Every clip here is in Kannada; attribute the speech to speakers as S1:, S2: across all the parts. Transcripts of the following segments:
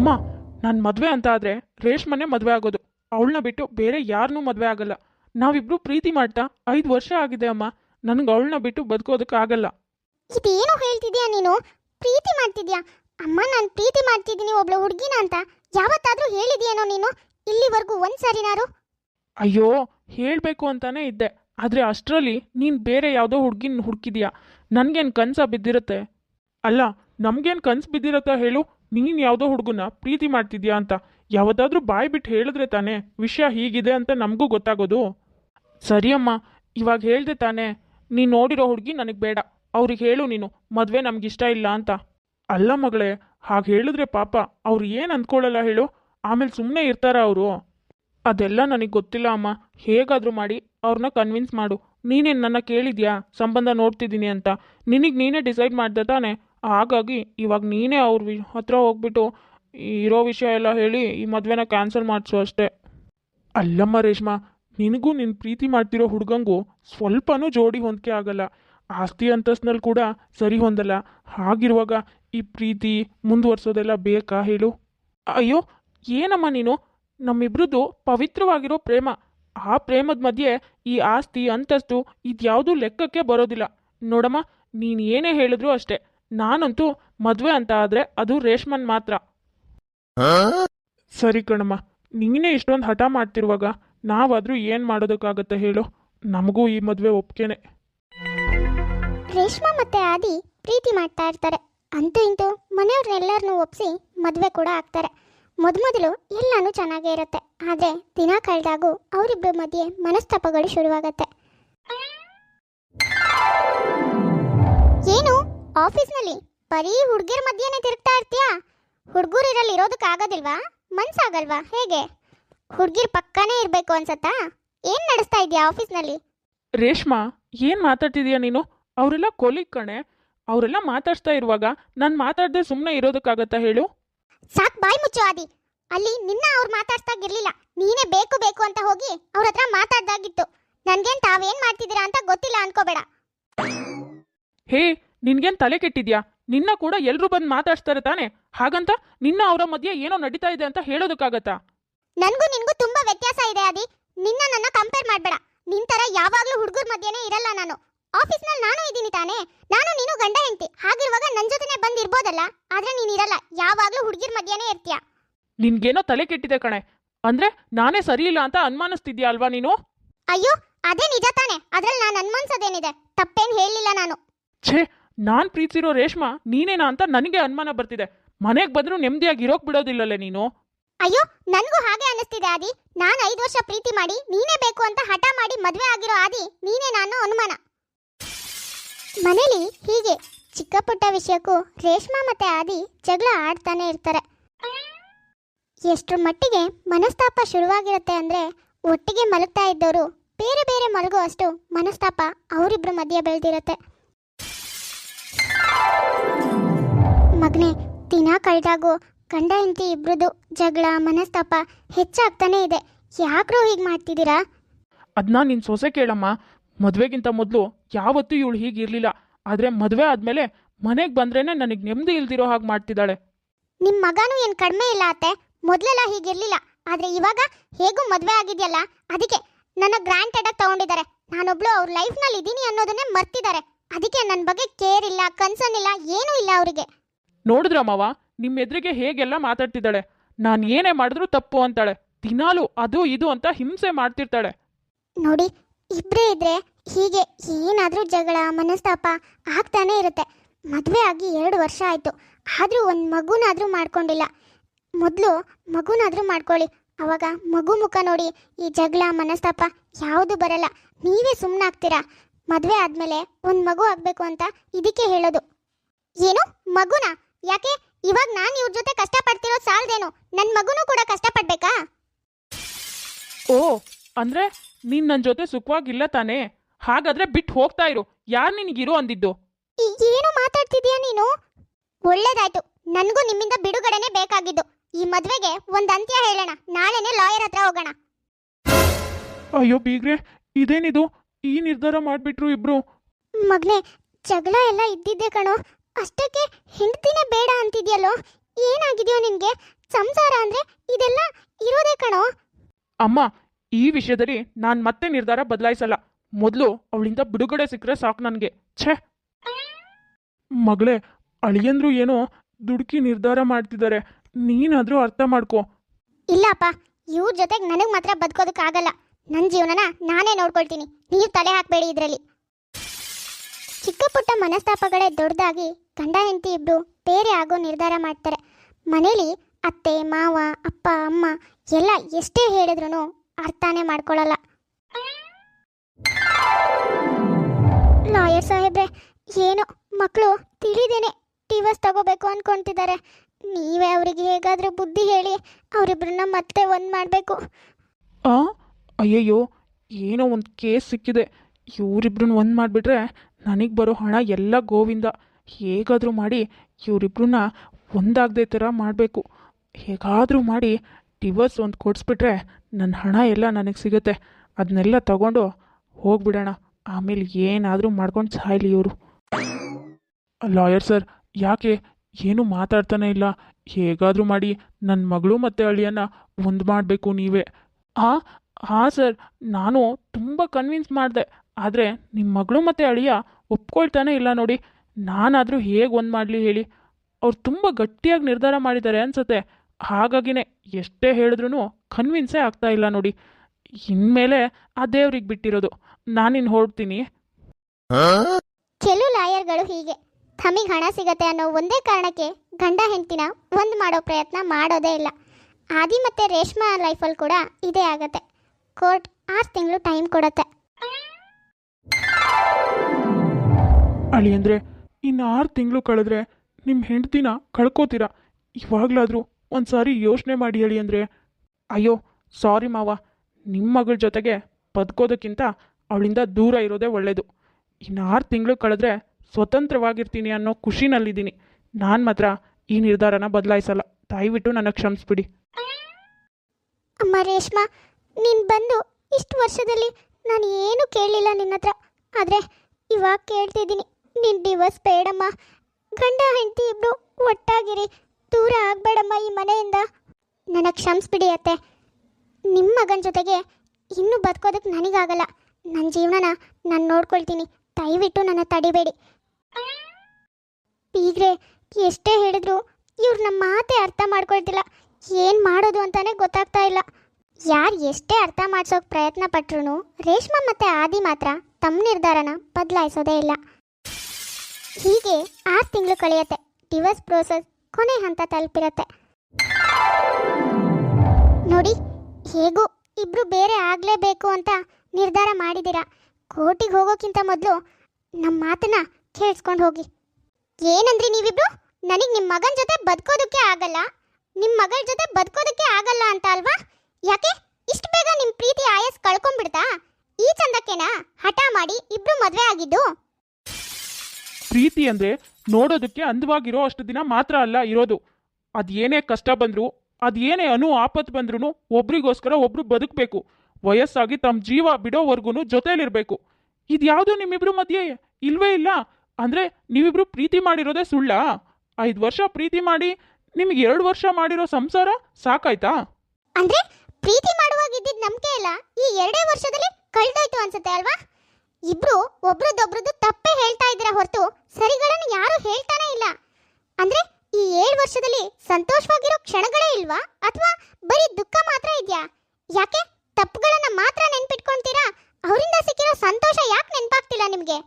S1: ಅಮ್ಮ ನನ್ನ ಮದುವೆ ಅಂತ ಆದರೆ ರೇಷ್ಮನೆ ಮದುವೆ ಆಗೋದು. ಅವಳನ್ನ ಬಿಟ್ಟು ಬೇರೆ ಯಾರನ್ನೂ ಮದುವೆ ಆಗಲ್ಲ. ನಾವಿಬ್ರು ಪ್ರೀತಿ ಮಾಡ್ತಾ ಐದು ವರ್ಷ ಆಗಿದೆ ಅಮ್ಮ. ನನಗೆ ಅವಳನ್ನ ಬಿಟ್ಟು ಬದುಕೋದಕ್ಕಾಗಲ್ಲ
S2: ಇದೇನು ಹೇಳ್ತಿದ್ಯಾ ನೀನು? ಪ್ರೀತಿ ಮಾಡ್ತಿದ್ಯಾ? ಅಮ್ಮ ನಾನು ಪ್ರೀತಿ ಮಾಡ್ತಿದ್ದೀನಿ ಒಬ್ಳು ಹುಡುಗಿನ ಅಂತ. ಯಾವತ್ತಾದ್ರೂ ಹೇಳಿದ್ಯೇನೋ ನೀನು? ಇಲ್ಲಿವರೆಗೂ ಒಂದ್ ಸರಿನಾರು
S1: ಅಯ್ಯೋ ಹೇಳಬೇಕು ಅಂತಾನೆ ಇದ್ದೆ. ಆದರೆ ಅಷ್ಟರಲ್ಲಿ ನೀನು ಬೇರೆ ಯಾವುದೋ ಹುಡುಗಿನ ಹುಡುಕಿದ್ಯಾ? ನನಗೇನು ಕನಸ ಬಿದ್ದಿರುತ್ತೆ? ಅಲ್ಲ ನಮಗೇನು ಕನಸು ಬಿದ್ದಿರತ್ತ ಹೇಳು? ನೀನು ಯಾವುದೋ ಹುಡುಗನ ಪ್ರೀತಿ ಮಾಡ್ತಿದ್ಯಾ ಅಂತ ಯಾವುದಾದ್ರೂ ಬಾಯಿ ಬಿಟ್ಟು ಹೇಳಿದ್ರೆ ತಾನೇ ವಿಷಯ ಹೀಗಿದೆ ಅಂತ ನಮಗೂ ಗೊತ್ತಾಗೋದು. ಸರಿಯಮ್ಮ, ಇವಾಗ ಹೇಳಿದೆ ತಾನೇ, ನೀನು ನೋಡಿರೋ ಹುಡುಗಿ ನನಗೆ ಬೇಡ. ಅವ್ರಿಗೆ ಹೇಳು ನೀನು, ಮದುವೆ ನಮಗಿಷ್ಟ ಇಲ್ಲ ಅಂತ. ಅಲ್ಲ ಮಗಳೇ, ಹಾಗೆ ಹೇಳಿದ್ರೆ ಪಾಪ, ಅವ್ರು ಏನು ಅಂದ್ಕೊಳ್ಳಲ್ಲ ಹೇಳು. ಆಮೇಲೆ ಸುಮ್ಮನೆ ಇರ್ತಾರ ಅವರು. ಅದೆಲ್ಲ ನನಗೆ ಗೊತ್ತಿಲ್ಲ ಅಮ್ಮ. ಹೇಗಾದರೂ ಮಾಡಿ ಅವ್ರನ್ನ ಕನ್ವಿನ್ಸ್ ಮಾಡು. ನೀನೇನು ನನ್ನ ಕೇಳಿದ್ಯಾ? ಸಂಬಂಧ ನೋಡ್ತಿದ್ದೀನಿ ಅಂತ. ನಿನಗೆ ನೀನೇ ಡಿಸೈಡ್ ಮಾಡ್ದೆ ತಾನೆ. ಹಾಗಾಗಿ ಇವಾಗ ನೀನೇ ಅವ್ರ ವಿ ಹತ್ರ ಹೋಗ್ಬಿಟ್ಟು ಇರೋ ವಿಷಯ ಎಲ್ಲ ಹೇಳಿ ಈ ಮದುವೆನ ಕ್ಯಾನ್ಸಲ್ ಮಾಡಿಸು ಅಷ್ಟೇ. ಅಲ್ಲಮ್ಮ ರೇಷ್ಮಾ, ನಿನಗೂ ನಿನ್ನ ಪ್ರೀತಿ ಮಾಡ್ತಿರೋ ಹುಡುಗಂಗೂ ಸ್ವಲ್ಪನೂ ಜೋಡಿ ಹೊಂದಿಕೆ ಆಗಲ್ಲ. ಆಸ್ತಿ ಅಂತಸ್ತಿನಲ್ಲಿ ಕೂಡ ಸರಿ ಹೊಂದಲ್ಲ. ಹಾಗಿರುವಾಗ ಈ ಪ್ರೀತಿ ಮುಂದುವರ್ಸೋದೆಲ್ಲ ಬೇಕಾ ಹೇಳು? ಅಯ್ಯೋ, ಏನಮ್ಮ ನೀನು? ನಮ್ಮಿಬ್ರದ್ದು ಪವಿತ್ರವಾಗಿರೋ ಪ್ರೇಮ. ಆ ಪ್ರೇಮದ ಮಧ್ಯೆ ಈ ಆಸ್ತಿ, ಅಂತಸ್ತು ಇದ್ಯಾವುದೂ ಲೆಕ್ಕಕ್ಕೆ ಬರೋದಿಲ್ಲ. ನೋಡಮ್ಮ, ನೀನು ಏನೇ ಹೇಳಿದ್ರು ಅಷ್ಟೇ. ನಾನಂತೂ ಮದುವೆ ಅಂತ ಆದರೆ ಅದು ರೇಷ್ಮನ್ ಮಾತ್ರ. ಸರಿ ಕಣಮ್ಮ, ನೀನೇ ಇಷ್ಟೊಂದು ಹಠ ಮಾಡ್ತಿರುವಾಗ ನಾವಾದರೂ ಏನು ಮಾಡೋದಕ್ಕಾಗತ್ತೆ ಹೇಳು. ನಮಗೂ ಈ ಮದುವೆ ಒಪ್ಕೇನೆ.
S2: ರೇಷ್ಮಾ ಮತ್ತೆ ಆದಿ ಪ್ರೀತಿ ಮಾಡ್ತಾ ಇರ್ತಾರೆ. ಅಂತೂ ಇಂತೂ ಮನೆಯವ್ರನ್ನೆಲ್ಲರನ್ನೂ ಒಪ್ಸಿ ಮದುವೆ ಕೂಡ ಆಗ್ತಾರೆ. ಮೊದಮೊದಲು ಎಲ್ಲಾನು ಚೆನ್ನಾಗೇ ಇರುತ್ತೆ. ಆದರೆ ದಿನ ಕಳೆದಾಗೂ ಅವರಿಬ್ಬರ ಮಧ್ಯೆ ಮನಸ್ತಾಪಗಳು ಶುರುವಾಗತ್ತೆ. ಆಫೀಸ್ನಲ್ಲಿ? ಬರೀ ಹುಡುಗಿರ ಮಧ್ಯೆನೇ ತಿರುಗ್ತಾ ಇರ್ತೀಯಾ? ಹುಡುಗರು ಇರಲ್ಲಿ ಇರೋದಕ್ಕಾಗೋದಿಲ್ವಾ ಮನ್ಸಾಗಲ್ವಾ? ಹೇಗೆ? ಹುಡುಗಿರ್ ಪಕ್ಕನೇ ಇರಬೇಕು ಅನ್ಸತ್ತಾ? ಏನು ನಡೆಸ್ತಾ ಇದೆಯಾ ಆಫೀಸ್ನಲ್ಲಿ?
S1: ರೇಷ್ಮಾ ಏನು ಮಾತಾಡ್ತಿದೀಯ ನೀನು? ಅವರೆಲ್ಲ ಕೊಲಿಗ್ ಕಣೆ. ಅವರೆಲ್ಲ ಮಾತಾಡ್ತಾ ಇರುವಾಗ ನಾನು ಮಾತಾಡದೆ ಸುಮ್ಮನೆ ಇರೋದಕ್ಕಾಗತ್ತಾ ಹೇಳು?
S2: ಸಾಕ್ ಬಾಯ್ ಮುಚ್ಚು ಆದಿ. ಅಲ್ಲಿ ನಿನ್ನ ಅವ್ರು ಇರ್ಲಿಲ್ಲ ನೀನೇ ಬೇಕು ಬೇಕು ಅಂತ ಹೋಗಿ ಅವ್ರ ಹತ್ರ ಮಾತಾಡ್ದಾಗಿತ್ತು. ನನ್ಗೇನ್ ತಾವೇನ್ ಮಾಡ್ತಿದ್ದೀರಾ ಅಂತ ಗೊತ್ತಿಲ್ಲ ಅನ್ಕೋಬೇಡ.
S1: ಹೇ ನಿನ್ಗೇನು ತಲೆ ಕೆಟ್ಟಿದ್ಯಾ? ನಿನ್ನ ಕೂಡ ಎಲ್ಲರೂ ಬಂದು ಮಾತಾಡ್ಸ್ತಾರೆ ತಾನೆ? ಹಾಗಂತ ನಿನ್ನ ಅವರ ಮಧ್ಯೆ ಏನೋ ನಡೀತಾ ಇದೆ ಅಂತ ಹೇಳೋದಕ್ಕಾಗತ್ತಾ?
S2: ನನ್ಗೂ ನಿನ್ಗೂ ತುಂಬಾ ವ್ಯತ್ಯಾಸ ಇದೆ ಆದಿ. ನಿನ್ನ ನನ್ನ ಕಂಪೇರ್ ಮಾಡ್ಬೇಡ. ನಿನ್ ತರ ಯಾವಾಗ್ಲೂ ಹುಡುಗರ ಮಧ್ಯೆನೇ ಇರಲ್ಲ ನಾನು. ಆಫೀಸ್ನಲ್ಲಿ ನಾನು ಇದ್ದೀನಿ ತಾನೆ. ನಾನು ನೀನು ಗಂಡ ಹೆಂಡತಿ. ಹಾಗಿರುವಾಗ ನನ್ ಜೊತೆನೆ ಬಂದ್ ಇರ್ಬೋದಲ್ಲ? ಆದ್ರೆ ನೀನ್ ಇರಲ್ಲ. ಯಾವಾಗ್ಲೂ ಹುಡುಗಿರ್ ಮಧ್ಯೆನೇ ಇರ್ತೀಯ.
S1: ನಿನ್ಗೇನೋ ತಲೆ ಕೆಟ್ಟಿದೆ ಕಣೆ. ಅಂದ್ರೆ ನಾನೇ ಸರಿ ಇಲ್ಲ ಅಂತ ಅನುಮಾನಿಸ್ತಿದ್ಯಾ ಅಲ್ವಾ ನೀನು?
S2: ಅಯ್ಯೋ ಅದೇ ನಿಜ ತಾನೆ. ಅದ್ರಲ್ಲಿ ನಾನು ಅನ್ಮನ್ಸೋದೇನಿದೆ. ತಪ್ಪೇನ್ ಹೇಳಿಲ್ಲ ನಾನು.
S1: ಛೇ ನಾನ್ ಪ್ರೀತಿಸಿರೋ ರೇಷ್ಮಾ ನೀನೇನಾ ಅಂತ ನನಗೆ ಅನುಮಾನ ಬರ್ತಿದೆ. ಮನೆಗೆ ಬಂದರೂ ನೆಮ್ಮದಿಯಾಗಿ ಇರೋಕ್ ಬಿಡೋದಿಲ್ಲಲೇ ನೀನು.
S2: ಅಯ್ಯೋ, ನನಗೂ ಹಾಗೆ ಅನಿಸ್ತಿದೆ ಆದಿ. ನಾನು ಐದು ವರ್ಷ ಪ್ರೀತಿ ಮಾಡಿ ನೀನೇ ಬೇಕು ಅಂತ ಹಠ ಮಾಡಿ ಮದುವೆ ಆಗಿರೋ ಆದಿ ನೀನೇ ನಾನು ಅನುಮಾನ. ಮನೇಲಿ ಹೀಗೆ ಚಿಕ್ಕ ಪುಟ್ಟ ವಿಷಯಕ್ಕೂ ರೇಷ್ಮಾ ಮತ್ತೆ ಆದಿ ಜಗಳ ಆಡ್ತಾನೆ ಇರ್ತಾರೆ. ಎಷ್ಟ್ರ ಮಟ್ಟಿಗೆ ಮನಸ್ತಾಪ ಶುರುವಾಗಿರುತ್ತೆ ಅಂದ್ರೆ ಒಟ್ಟಿಗೆ ಮಲಗ್ತಾ ಇದ್ದವರು ಬೇರೆ ಬೇರೆ ಮಲಗುವಷ್ಟು ಮನಸ್ತಾಪ ಅವರಿಬ್ರ ಮಧ್ಯೆ ಬೆಳೆದಿರತ್ತೆ. ದಿನ ಕಳೆದಾಗೂ ಗಂಡ ಹೆಂಡತಿ ಇಬ್ಬರದು ಜಗಳ ಮನಸ್ತಾಪ ಹೆಚ್ಚಾಗ್ತಾನೆ ಇದೆ. ಯಾಕ್ರೋ ಹೀಗೆ ಮಾಡ್ತಿದ್ದೀರಾ?
S1: ಅದನ್ನ ನಿನ್ನ ಸೊಸೆ ಕೇಳಮ್ಮ. ಮದುವೆಗಿಂತ ಮೊದಲು ಯಾವತ್ತೂ ಇವಳು ಹೀಗಿರಲಿಲ್ಲ ಆದರೆ ಮದುವೆ ಆದಮೇಲೆ ಮನೆಗೆ ಬಂದ್ರೇನೆ ನನಗೆ ನೆಮ್ಮದಿ ಇಲ್ದಿರೋ ಹಾಗೆ ಮಾಡ್ತಿದ್ದಾಳೆ.
S2: ನಿಮ್ಮ ಮಗನೂ ಏನು ಕಡಿಮೆ ಇಲ್ಲ ಅತ್ತೆ? ಮೊದಲೆಲ್ಲ ಹೀಗಿರಲಿಲ್ಲ ಆದ್ರೆ ಇವಾಗ ಹೇಗೂ ಮದುವೆ ಆಗಿದೆಯಲ್ಲ? ಅದಕ್ಕೆ ನನ್ನ ಗ್ರ್ಯಾಂಟೆಡ್ ಆಗಿ ತಗೊಂಡಿದ್ದಾರೆ. ನಾನೊಬ್ಳು ಅವ್ರ ಲೈಫ್ನಲ್ಲಿ ಇದ್ದೀನಿ ಅನ್ನೋದನ್ನೇ ಮರ್ತಿದ್ದಾರೆ. ಅದಕ್ಕೆ ನನ್ನ ಬಗ್ಗೆ ಕೇರ್ ಇಲ್ಲ ಕನ್ಸರ್ನ್ ಇಲ್ಲ ಏನೂ ಇಲ್ಲ ಅವರಿಗೆ.
S1: ನೋಡಿದ್ರಮ್ಮವ ನಿಮ್ಮ ಎದುರಿಗೆ ಹೇಗೆಲ್ಲ ಮಾತಾಡ್ತಿದ್ದಾಳೆ? ನಾನು ಏನೇ ಮಾಡಿದ್ರೂ ತಪ್ಪು ಅಂತಾಳೆ. ದಿನಾಲು ಅದು ಇದು ಅಂತ ಹಿಂಸೆ ಮಾಡ್ತಿರ್ತಾಳೆ.
S2: ನೋಡಿ ಇಬ್ಬರೇ ಇದ್ರೆ ಹೀಗೆ ಏನಾದರೂ ಜಗಳ, ಮನಸ್ತಾಪ ಆಗ್ತಾನೆ ಇರುತ್ತೆ. ಮದುವೆ ಆಗಿ ಎರಡು ವರ್ಷ ಆಯಿತು. ಆದರೂ ಒಂದು ಮಗುನಾದರೂ ಮಾಡ್ಕೊಂಡಿಲ್ಲ. ಮೊದಲು ಮಗುನಾದರೂ ಮಾಡ್ಕೊಳ್ಳಿ. ಅವಾಗ ಮಗು ಮುಖ ನೋಡಿ ಈ ಜಗಳ, ಮನಸ್ತಾಪ ಯಾವುದು ಬರಲ್ಲ. ನೀವೇ ಸುಮ್ಮನಾಗ್ತೀರಾ ಮದುವೆ ಆದಮೇಲೆ ಒಂದು ಮಗು ಆಗಬೇಕು ಅಂತ ಇದಕ್ಕೆ ಹೇಳೋದು. ಏನು? ಮಗುನ? ಯಾಕೆ? ಇವಾಗ ನಾನು ಇವ್ರ ಜೊತೆ ಕಷ್ಟಪಡ್ತಿರೋದು ಸಾಲ್ದೇನು. ನನ್ನ ಮಗುನೂ ಕೂಡ ಕಷ್ಟಪಡ್ಬೇಕಾ?
S1: ಓ ಅಂದ್ರೆ ನೀನ್ ನನ್ ಜೊತೆ ಸುಖವಾಗಿಲ್ಲ ತಾನೇ? ಹಾಗಾದ್ರೆ ಬಿಟ್ಟು ಹೋಗ್ತಾ ಇರು. ಯಾರು ನಿನಗಿರೋ ಅಂದಿದ್ದು?
S2: ಈ- ಏನು ಮಾತಾಡ್ತಿದ್ಯಾ ನೀನು? ಒಳ್ಳೇದಾಯ್ತು. ನನಗೂ ನಿಮ್ಮಿಂದ ಬಿಡುಗಡೆನೆ ಬೇಕಾಗಿದ್ದು. ಈ ಮದ್ವೆಗೆ ಒಂದ್ ಅಂತ್ಯ ಹೇಳೋಣ. ನಾಳೆನೆ ಲಾಯರ್ ಹತ್ರ ಹೋಗೋಣ.
S1: ಅಯ್ಯೋ ಬೀಗ್ರೆ ಇದೇನಿದು? ಈ ನಿರ್ಧಾರ ಮಾಡ್ಬಿಟ್ರು ಇಬ್ರು.
S2: ಮಗ್ನೆ ಜಗಳ ಎಲ್ಲ ಇದ್ದಿದ್ದೆ ಕಣೋ. ಅಷ್ಟಕ್ಕೆ ಹೆಂಡತಿನೇ ಬೇಡ ಅಂತಿದ್ಯಲ್ಲೋ? ಏನಾಗಿದೆಯೋ ನಿಮ್ಗೆ ಸಂಸಾರ ಅಂದ್ರೆ ಇದೆಲ್ಲ ಇರೋದೇ ಕಣೋ?
S1: ಅಮ್ಮ ಈ ವಿಷಯದಲ್ಲಿ ನಾನು ಮತ್ತೆ ನಿರ್ಧಾರ ಬದಲಾಯಿಸಲ್ಲ. ಮೊದಲು ಅವಳಿಂದ ಬಿಡುಗಡೆ ಸಿಕ್ಕರೆ ಸಾಕು ನನಗೆ. ಛೆ! ಮಗಳೇ ಅಳಿಯಂದ್ರು ಏನೋ ದುಡುಕಿ ನಿರ್ಧಾರ ಮಾಡ್ತಿದ್ದಾರೆ. ನೀನಾದರೂ ಅರ್ಥ ಮಾಡ್ಕೋ.
S2: ಇಲ್ಲಪ್ಪ ಇವ್ರ ಜೊತೆಗೆ ನನಗೆ ಮಾತ್ರ ಬದುಕೋದಕ್ಕಾಗಲ್ಲ. ನನ್ನ ಜೀವನನ ನಾನೇ ನೋಡ್ಕೊಳ್ತೀನಿ. ನೀವು ತಲೆ ಹಾಕಬೇಡಿ ಇದರಲ್ಲಿ. ಚಿಕ್ಕ ಪುಟ್ಟ ಮನಸ್ತಾಪಗಳೇ ದೊಡ್ಡದಾಗಿ ಗಂಡ ಹೆಂಡತಿ ಇಬ್ಬರು ಬೇರೆ ಆಗೋ ನಿರ್ಧಾರ ಮಾಡ್ತಾರೆ. ಮನೇಲಿ ಅತ್ತೆ, ಮಾವ, ಅಪ್ಪ, ಅಮ್ಮ ಎಲ್ಲ ಎಷ್ಟೇ ಹೇಳಿದ್ರು ಅರ್ಥನೇ ಮಾಡ್ಕೊಳ್ಳಲ್ಲ ಲಾಯರ್ ಸಾಹೇಬ್ರೆ, ಏನು ಮಕ್ಕಳು ತಿಳಿದೇನೆ ಡಿವೋರ್ಸ್ ತಗೋಬೇಕು ಅನ್ಕೊಂತಿದ್ದಾರೆ. ನೀವೇ ಅವರಿಗೆ ಹೇಗಾದರೂ ಬುದ್ಧಿ ಹೇಳಿ ಅವರಿಬ್ರನ್ನ ಮತ್ತೆ ಒಂದು ಮಾಡಬೇಕು.
S1: ಆ? ಅಯ್ಯಯ್ಯೋ, ಏನೋ ಒಂದು ಕೇಸ್ ಸಿಕ್ಕಿದೆ. ಇವರಿಬ್ರನ್ನ ಒಂದು ಮಾಡಿಬಿಟ್ರೆ ನನಗೆ ಬರೋ ಹಣ ಎಲ್ಲ ಗೋವಿಂದ. ಹೇಗಾದರೂ ಮಾಡಿ ಇವರಿಬ್ರನ್ನ ಒಂದಾಗದೇ ಥರ ಮಾಡಬೇಕು. ಹೇಗಾದರೂ ಮಾಡಿ ಡಿವರ್ಸ್ ಒಂದು ಕೊಡಿಸ್ಬಿಟ್ರೆ ನನ್ನ ಹಣ ಎಲ್ಲ ನನಗೆ ಸಿಗುತ್ತೆ. ಅದನ್ನೆಲ್ಲ ತಗೊಂಡು ಹೋಗ್ಬಿಡೋಣ. ಆಮೇಲೆ ಏನಾದರೂ ಮಾಡ್ಕೊಂಡು ಸಾಯ್ಲಿ ಇವರು. ಲಾಯರ್ ಸರ್, ಯಾಕೆ? ಏನೂ ಮಾತಾಡ್ತಾನೆ ಇಲ್ಲ. ಹೇಗಾದರೂ ಮಾಡಿ ನನ್ನ ಮಗಳು ಮತ್ತು ಅಳಿಯನ್ನ ಒಂದು ಮಾಡಬೇಕು ನೀವೇ. ಆ ಹಾಂ ಸರ್, ನಾನು ತುಂಬ ಕನ್ವಿನ್ಸ್ ಮಾಡಿದೆ. ಆದರೆ ನಿಮ್ಮ ಮಗಳು ಮತ್ತು ಅಳಿಯ ಒಪ್ಕೊಳ್ತಾನೆ ಇಲ್ಲ ನೋಡಿ. ನಾನಾದರೂ ಹೇಗೆ ಒಂದು ಮಾಡಲಿ ಹೇಳಿ. ಅವ್ರು ತುಂಬ ಗಟ್ಟಿಯಾಗಿ ನಿರ್ಧಾರ ಮಾಡಿದ್ದಾರೆ ಅನಿಸುತ್ತೆ. ಹಾಗಾಗಿನೇ ಎಷ್ಟೇ ಹೇಳಿದ್ರೂ ಕನ್ವಿನ್ಸೇ ಆಗ್ತಾ ಇಲ್ಲ ನೋಡಿ. ಇನ್ಮೇಲೆ ಆ ದೇವ್ರಿಗೆ ಬಿಟ್ಟಿರೋದು. ನಾನಿನ್ನು ಹೊರಡ್ತೀನಿ.
S2: ಕೆಲವು ಲಾಯರ್ಗಳು ಹೀಗೆ. ತಮಗೆ ಹಣ ಸಿಗತ್ತೆ ಅನ್ನೋ ಒಂದೇ ಕಾರಣಕ್ಕೆ ಗಂಡ ಹೆಂಡತಿನ ಒಂದು ಮಾಡೋ ಪ್ರಯತ್ನ ಮಾಡೋದೇ ಇಲ್ಲ. ಆದಿ ಮತ್ತು ರೇಷ್ಮಾ ಲೈಫಲ್ಲಿ ಕೂಡ ಇದೇ ಆಗತ್ತೆ. ಕೋರ್ಟ್ ಆರು ತಿಂಗಳು ಟೈಮ್ ಕೊಡತ್ತೆ.
S1: ಅಳಿ ಅಂದರೆ ಇನ್ನು ಆರು ತಿಂಗಳು ಕಳೆದ್ರೆ ನಿಮ್ಮ ಹೆಂಡ್ತಿನ ಕಳ್ಕೋತೀರ? ಇವಾಗಲಾದರೂ ಒಂದು ಸಾರಿ ಯೋಚನೆ ಮಾಡಿ ಹೇಳಿ ಅಂದರೆ. ಅಯ್ಯೋ, ಸಾರಿ ಮಾವ. ನಿಮ್ಮ ಮಗಳ ಜೊತೆಗೆ ಬದುಕೋದಕ್ಕಿಂತ ಅವಳಿಂದ ದೂರ ಇರೋದೇ ಒಳ್ಳೆಯದು ಇನ್ನು ಆರು ತಿಂಗಳು ಕಳೆದ್ರೆ ಸ್ವತಂತ್ರವಾಗಿರ್ತೀನಿ ಅನ್ನೋ ಖುಷಿನಲ್ಲಿದ್ದೀನಿ. ನಾನು ಮಾತ್ರ ಈ ನಿರ್ಧಾರನ ಬದಲಾಯಿಸಲ್ಲ. ದಯವಿಟ್ಟು ನನಗೆ ಕ್ಷಮಿಸ್ಬಿಡಿ.
S2: ಅಮ್ಮ ರೇಷ್ಮಾ, ನೀನು ಬಂದು ಇಷ್ಟು ವರ್ಷದಲ್ಲಿ ನಾನು ಏನು ಕೇಳಲಿಲ್ಲ ನಿನ್ನ ಹತ್ರ ಆದರೆ ಇವಾಗ ಕೇಳ್ತಿದ್ದೀನಿ ನಿನ್ನ ಡಿವೋರ್ಸ್ ಬೇಡಮ್ಮ. ಗಂಡ, ಹೆಂಡತಿ ಇಬ್ಬರು ಒಟ್ಟಾಗಿರಿ. ದೂರ ಆಗಬೇಡಮ್ಮ ಈ ಮನೆಯಿಂದ. ನನಗೆ ಕ್ಷಮಿಸ್ಬಿಡಿ ಅತ್ತೆ. ನಿಮ್ಮ ಮಗನ ಜೊತೆಗೆ ಇನ್ನೂ ಬದುಕೋದಕ್ಕೆ ನನಗಾಗಲ್ಲ. ನನ್ನ ಜೀವನನ ನಾನು ನೋಡ್ಕೊಳ್ತೀನಿ. ದಯವಿಟ್ಟು ನನ್ನ ತಡಿಬೇಡಿ. ಈಗ್ರೆ ಎಷ್ಟೇ ಹೇಳಿದ್ರು ಇವ್ರು ನಮ್ಮ ಮಾತೆ ಅರ್ಥ ಮಾಡ್ಕೊಳ್ತಿಲ್ಲ. ಏನು ಮಾಡೋದು ಅಂತಾನೆ ಗೊತ್ತಾಗ್ತಾ ಇಲ್ಲ. ಯಾರು ಎಷ್ಟೇ ಅರ್ಥ ಮಾಡ್ಸೋಕೆ ಪ್ರಯತ್ನ ಪಟ್ರು ರೇಷ್ಮಾ ಮತ್ತೆ ಆದಿ ಮಾತ್ರ. ತಮ್ಮ ನಿರ್ಧಾರನ ಬದಲಾಯಿಸೋದೇ ಇಲ್ಲ. ಹೀಗೆ ಆರು ತಿಂಗಳು ಕಳೆಯುತ್ತೆ. ಡಿವೋರ್ಸ್ ಪ್ರೋಸೆಸ್ ಕೊನೆ ಹಂತ ತಲುಪಿರತ್ತೆ. ನೋಡಿ, ಹೇಗೂ ಇಬ್ರು ಬೇರೆ ಆಗಲೇಬೇಕು ಅಂತ ನಿರ್ಧಾರ ಮಾಡಿದ್ದೀರಾ? ಕೋರ್ಟಿಗೆ ಹೋಗೋಕ್ಕಿಂತ ಮೊದಲು ನಮ್ಮ ಮಾತನ್ನ ಕೇಳಿಸ್ಕೊಂಡು ಹೋಗಿ. ಏನಂದ್ರಿ ನೀವಿಬ್ರು? ನನಗೆ ನಿಮ್ಮ ಮಗನ ಜೊತೆ ಬದುಕೋದಕ್ಕೆ ಆಗಲ್ಲ. ನಿಮ್ಮ ಮಗಳ ಜೊತೆ ಬದುಕೋದಕ್ಕೆ ಆಗಲ್ಲ ಅಂತ ಅಲ್ವಾ? ಯಾಕೆ? ಇಷ್ಟು ಬೇಗ ನಿಮ್ಮ ಪ್ರೀತಿ ಆಯಸ್ ಕಳ್ಕೊಂಡ್ಬಿಡ್ತಾ? ಈ ಚಂದಕ್ಕೆನ ಹಠ ಮಾಡಿ ಇಬ್ರು ಮದ್ವೆ ಆಗಿದ್ದು?
S1: ಪ್ರೀತಿ ಅಂದ್ರೆ ನೋಡೋದಕ್ಕೆ ಅಂದವಾಗಿರೋ ಅಷ್ಟು ದಿನ ಮಾತ್ರ ಅಲ್ಲ ಇರೋದು. ಅದೇನೇ ಕಷ್ಟ ಬಂದ್ರು ಅದೇನೇ ಅನು ಆಪತ್ತು ಬಂದ್ರೂ ಒಬ್ರಿಗೋಸ್ಕರ ಒಬ್ರು ಬದುಕಬೇಕು. ವಯಸ್ಸಾಗಿ ತಮ್ಮ ಜೀವ ಬಿಡೋವರೆಗೂ ಜೊತೇಲಿರಬೇಕು. ಇದ್ಯಾವುದು ನಿಮ್ಮಿಬ್ರು ಮಧ್ಯೆ ಇಲ್ವೇ ಇಲ್ಲ? ಅಂದ್ರೆ ನೀವಿಬ್ರು ಪ್ರೀತಿ ಮಾಡಿರೋದೇ ಸುಳ್ಳ? ಐದು ವರ್ಷ ಪ್ರೀತಿ ಮಾಡಿ ನಿಮ್ಗೆ ಎರಡು ವರ್ಷ ಮಾಡಿರೋ ಸಂಸಾರ ಸಾಕಾಯ್ತಾ?
S2: ಅಂದ್ರೆ ಪ್ರೀತಿ ಮಾಡುವಾಗ ಇದ್ದಿದ್ ನಂಬಿಕೆ ಇಲ್ಲ? ಈ ಎರಡೇ ವರ್ಷದಲ್ಲಿ ಅನ್ಸುತ್ತೆ ಅಲ್ವಾ? ಇಬ್ರು ಒಬ್ರದೊಬ್ರದ್ದು ತಪ್ಪೇ ಹೇಳ್ತಾ ಇದ್ದೀರಾ ಹೊರತು ಸರಿಗಳನ್ನು ಯಾರು ಹೇಳ್ತಾನೆ ಇಲ್ಲ. ಅಂದ್ರೆ ಈ ಏಳು ವರ್ಷದಲ್ಲಿ ಸಂತೋಷವಾಗಿರೋ ಕ್ಷಣಗಳೇ ಇಲ್ವಾ? ಅಥವಾ ಬರೀ ದುಃಖ ಮಾತ್ರ ಇದೆಯಾ? ಯಾಕೆ? ತಪ್ಪುಗಳನ್ನ ಮಾತ್ರ ನೆನ್ಪಿಟ್ಕೊಂತೀರಾ ಅವರಿಂದ ಸಿಕ್ಕಿರೋ ಸಂತೋಷ ಯಾಕೆ ನೆನಪಾಗ್ತಿಲ್ಲ ನಿಮ್ಗೆ?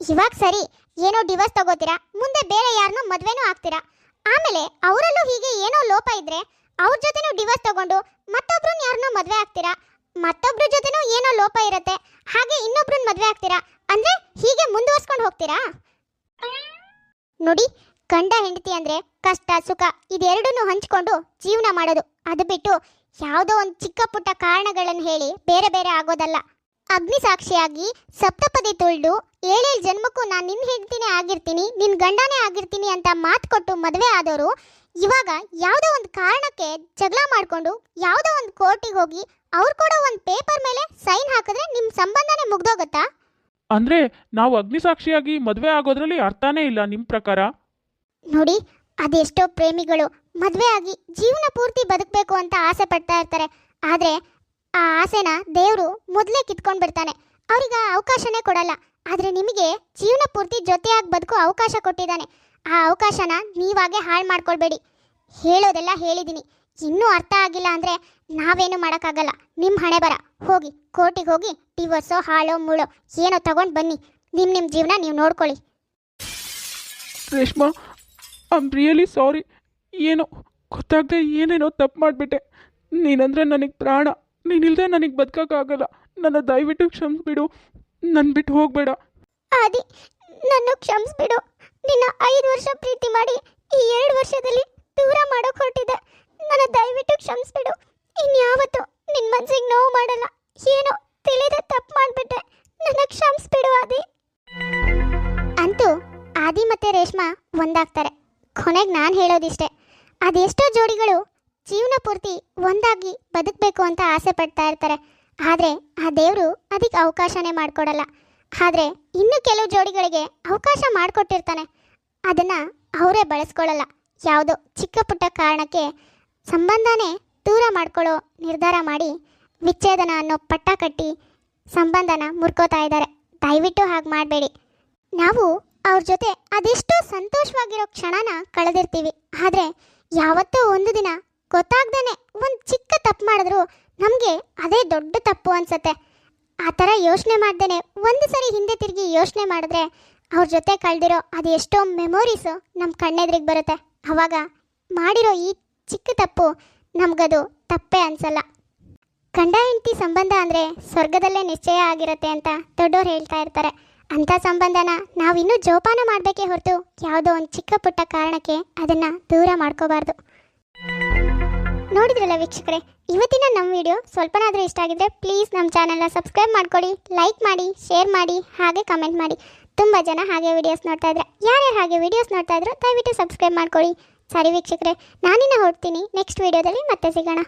S2: ಇವಾಗ ಸರಿ, ಏನೋ ಡಿವೋರ್ಸ್ ತಗೋತೀರಾ, ಮುಂದೆ ಬೇರೆ ಯಾರನ್ನೂ ಮದ್ವೆನೂ ಆಗ್ತೀರಾ. ಆಮೇಲೆ ಅವರಲ್ಲೂ ಹೀಗೆ ಏನೋ ಲೋಪ ಇದ್ರೆ, ಅವ್ರ ಜೊತೆನೂ ಡಿವೋರ್ಸ್ ತಗೊಂಡು ಮತ್ತೊಬ್ರನ್ನ ಯಾರನ್ನೋ ಮದ್ವೆ ಆಗ್ತೀರಾ? ಮತ್ತೊಬ್ರ ಜೊತೆನೂ ಏನೋ ಲೋಪ ಇರುತ್ತೆ. ಹಾಗೆ ಇನ್ನೊಬ್ರನ್ನ ಮದುವೆ ಆಗ್ತೀರಾ? ಅಂದ್ರೆ ಹೀಗೆ ಮುಂದುವರ್ಸ್ಕೊಂಡು ಹೋಗ್ತೀರಾ? ನೋಡಿ, ಗಂಡ ಹೆಂಡತಿ ಅಂದ್ರೆ ಕಷ್ಟ, ಸುಖ ಇದೆರಡನ್ನೂ ಹಂಚಿಕೊಂಡು ಜೀವನ ಮಾಡೋದು. ಅದು ಬಿಟ್ಟು ಯಾವುದೋ ಒಂದು ಚಿಕ್ಕ ಪುಟ್ಟ ಕಾರಣಗಳನ್ನು ಹೇಳಿ ಬೇರೆ ಬೇರೆ ಆಗೋದಲ್ಲ. ಅಗ್ನಿ ಸಾಕ್ಷಿಯಾಗಿ ಸಪ್ತಪದಿ ತುಳ್ದು ಏಳೇಳು ಜನ್ಮಕ್ಕೂ ನಾನು ನಿನ್ನ ಹೆಂಡತಿನೇ ಆಗಿರ್ತೀನಿ ನಿನ್ನ ಗಂಡನೇ ಆಗಿರ್ತೀನಿ ಅಂತ ಮಾತು ಕೊಟ್ಟು ಮದುವೆ ಆದವರು ಇವಾಗ ಯಾವುದೋ ಒಂದು ಕಾರಣಕ್ಕೆ ಜಗಳ ಮಾಡಿಕೊಂಡು ಯಾವುದೋ ಒಂದು ಕೋರ್ಟಿಗೆ ಹೋಗಿ ಅವ್ರು ಕೂಡ ಒಂದು ಪೇಪರ್ ಮೇಲೆ ಸೈನ್ ಹಾಕಿದ್ರೆ ನಿಮ್ಮ ಸಂಬಂಧನೇ ಮುಗ್ದೋಗುತ್ತಾ?
S1: ಅಂದ್ರೆ ನಾವು ಅಗ್ನಿಸಾಕ್ಷಿಯಾಗಿ ಮದುವೆ ಆಗೋದ್ರಲ್ಲಿ ಅರ್ಥನೇ ಇಲ್ಲ ನಿಮ್ಮ ಪ್ರಕಾರ?
S2: ನೋಡಿ ಅದೆಷ್ಟೋ ಪ್ರೇಮಿಗಳು ಮದುವೆ ಆಗಿ ಜೀವನ ಪೂರ್ತಿ ಬದುಕಬೇಕು ಅಂತ ಆಸೆ ಪಡ್ತಾ ಇರ್ತಾರೆ. ಆದರೆ ಆ ಆಸೆನ ದೇವರು ಮೊದಲೇ ಕಿತ್ಕೊಂಡು ಬಿಡ್ತಾನೆ. ಅವ್ರಿಗೆ ಅವಕಾಶನೇ ಕೊಡಲ್ಲ. ಆದರೆ ನಿಮಗೆ ಜೀವನ ಪೂರ್ತಿ ಜೊತೆಯಾಗಿ ಬದುಕು ಅವಕಾಶ ಕೊಟ್ಟಿದ್ದಾನೆ. ಆ ಅವಕಾಶನ ನೀವಾಗೆ ಹಾಳು ಮಾಡ್ಕೊಳ್ಬೇಡಿ. ಹೇಳೋದೆಲ್ಲ ಹೇಳಿದ್ದೀನಿ ಇನ್ನೂ ಅರ್ಥ ಆಗಿಲ್ಲ ಅಂದರೆ ನಾವೇನು ಮಾಡೋಕ್ಕಾಗಲ್ಲ. ನಿಮ್ಮ ಹಣೆ ಬರ. ಹೋಗಿ ಕೋರ್ಟಿಗೆ ಹೋಗಿ ಡಿವೋರ್ಸೋ ಹಾಳೋ ಮುಳೋ ಏನೋ ತಗೊಂಡು ಬನ್ನಿ. ನಿಮ್ಮ ನಿಮ್ಮ ಜೀವನ ನೀವು ನೋಡ್ಕೊಳ್ಳಿ.
S1: Reshma I am really sorry ಏನು ಗೊತ್ತಾಗದೆ ಏನೇನೋ ತಪ್ಪು ಮಾಡಿಬಿಟ್ಟೆ. ನೀನಂದ್ರೆ ನನಗೆ ಪ್ರಾಣ. ನೀನಿಲ್ಲದೆ ನನಗೆ ಬದುಕೋಕ್ಕಾಗಲ್ಲ. ನನ್ನ ದಯವಿಟ್ಟು ಕ್ಷಮಿಸ್ಬಿಡು. ನನ್ನ ಬಿಟ್ಟು ಹೋಗಬೇಡ.
S2: ಆದಿ ನನ್ನ ಕ್ಷಮಿಸ್ಬಿಡು. ನಿನ್ನ ಐದು ವರ್ಷ ಪ್ರೀತಿ ಮಾಡಿ ಈ ಎರಡು ವರ್ಷದಲ್ಲಿ ದೂರ ಮಾಡೋಕೆ ಹೊರಟಿದೆ ನನ್ನ ದಯವಿಟ್ಟು ಕ್ಷಮಿಸ್ಬಿಡು. ನಾನು ಹೇಳೋದಿಷ್ಟೇ. ಅದೆಷ್ಟೋ ಜೋಡಿಗಳು ಜೀವನ ಪೂರ್ತಿ ಒಂದಾಗಿ ಬದುಕಬೇಕು ಅಂತ ಆಸೆ ಪಡ್ತಾ ಇರ್ತಾರೆ. ಆದರೆ ಆ ದೇವರು ಅದಕ್ಕೆ ಅವಕಾಶನೇ ಮಾಡಿಕೊಡಲ್ಲ. ಆದರೆ ಇನ್ನು ಕೆಲವು ಜೋಡಿಗಳಿಗೆ ಅವಕಾಶ ಮಾಡಿಕೊಟ್ಟಿರ್ತಾನೆ. ಅದನ್ನು ಅವರೇ ಬಳಸ್ಕೊಳ್ಳಲ್ಲ ಯಾವುದೋ ಚಿಕ್ಕ ಪುಟ್ಟ ಕಾರಣಕ್ಕೆ ಸಂಬಂಧನೇ ದೂರ ಮಾಡ್ಕೊಳ್ಳೋ ನಿರ್ಧಾರ ಮಾಡಿ ವಿಚ್ಛೇದನ ಅನ್ನೋ ಪಟ್ಟ ಕಟ್ಟಿ ಸಂಬಂಧನ ಮುರ್ಕೋತಾ ಇದ್ದಾರೆ. ದಯವಿಟ್ಟು ಹಾಗೆ ಮಾಡಬೇಡಿ. ನಾವು ಅವ್ರ ಜೊತೆ ಅದೆಷ್ಟೋ ಸಂತೋಷವಾಗಿರೋ ಕ್ಷಣನ ಕಳೆದಿರ್ತೀವಿ. ಆದರೆ ಯಾವತ್ತೋ ಒಂದು ದಿನ ಗೊತ್ತಾಗ್ದೇ ಒಂದು ಚಿಕ್ಕ ತಪ್ಪು ಮಾಡಿದ್ರು ನಮಗೆ ಅದೇ ದೊಡ್ಡ ತಪ್ಪು ಅನ್ಸತ್ತೆ. ಆ ಥರ ಯೋಚನೆ ಮಾಡ್ದೇನೆ ಒಂದು ಸರಿ ಹಿಂದೆ ತಿರುಗಿ ಯೋಚನೆ ಮಾಡಿದ್ರೆ ಅವ್ರ ಜೊತೆ ಕಳೆದಿರೋ ಅದೆಷ್ಟೋ ಮೆಮೊರೀಸು ನಮ್ಮ ಕಣ್ಣೆದ್ರಿಗೆ ಬರುತ್ತೆ. ಅವಾಗ ಮಾಡಿರೋ ಈ ಚಿಕ್ಕ ತಪ್ಪು ನಮಗದು ತಪ್ಪೇ ಅನ್ಸಲ್ಲ. ಗಂಡ ಹೆಂಡತಿ ಸಂಬಂಧ ಅಂದರೆ ಸ್ವರ್ಗದಲ್ಲೇ ನಿಶ್ಚಯ ಆಗಿರುತ್ತೆ ಅಂತ ದೊಡ್ಡವ್ರು ಹೇಳ್ತಾ ಇರ್ತಾರೆ. ಅಂಥ ಸಂಬಂಧನ ನಾವಿನ್ನೂ ಜೋಪಾನ ಮಾಡಬೇಕೇ ಹೊರತು ಯಾವುದೋ ಒಂದು ಚಿಕ್ಕ ಪುಟ್ಟ ಕಾರಣಕ್ಕೆ ಅದನ್ನು ದೂರ ಮಾಡ್ಕೋಬಾರ್ದು. ನೋಡಿದ್ರಲ್ಲ ವೀಕ್ಷಕರೇ, ಇವತ್ತಿನ ನಮ್ಮ ವಿಡಿಯೋ ಸ್ವಲ್ಪನಾದರೂ ಇಷ್ಟ ಆಗಿದ್ರೆ ಪ್ಲೀಸ್ ನಮ್ಮ ಚಾನೆಲ್ನ ಸಬ್ಸ್ಕ್ರೈಬ್ ಮಾಡ್ಕೊಳ್ಳಿ ಲೈಕ್ ಮಾಡಿ, ಶೇರ್ ಮಾಡಿ, ಹಾಗೆ ಕಮೆಂಟ್ ಮಾಡಿ. ತುಂಬ ಜನ ಹಾಗೆ ವಿಡಿಯೋಸ್ ನೋಡ್ತಾ ಇದ್ರೆ, ಯಾರ್ಯಾರು ಹಾಗೆ ವಿಡಿಯೋಸ್ ನೋಡ್ತಾ ಇದ್ರು ದಯವಿಟ್ಟು ಸಬ್ಸ್ಕ್ರೈಬ್ ಮಾಡ್ಕೊಳ್ಳಿ ಸರಿ ವೀಕ್ಷಕರೇ, ನಾನಿನ್ನ ಹೊರಡ್ತೀನಿ, ನೆಕ್ಸ್ಟ್ ವಿಡಿಯೋದಲ್ಲಿ ಮತ್ತೆ ಸಿಗೋಣ.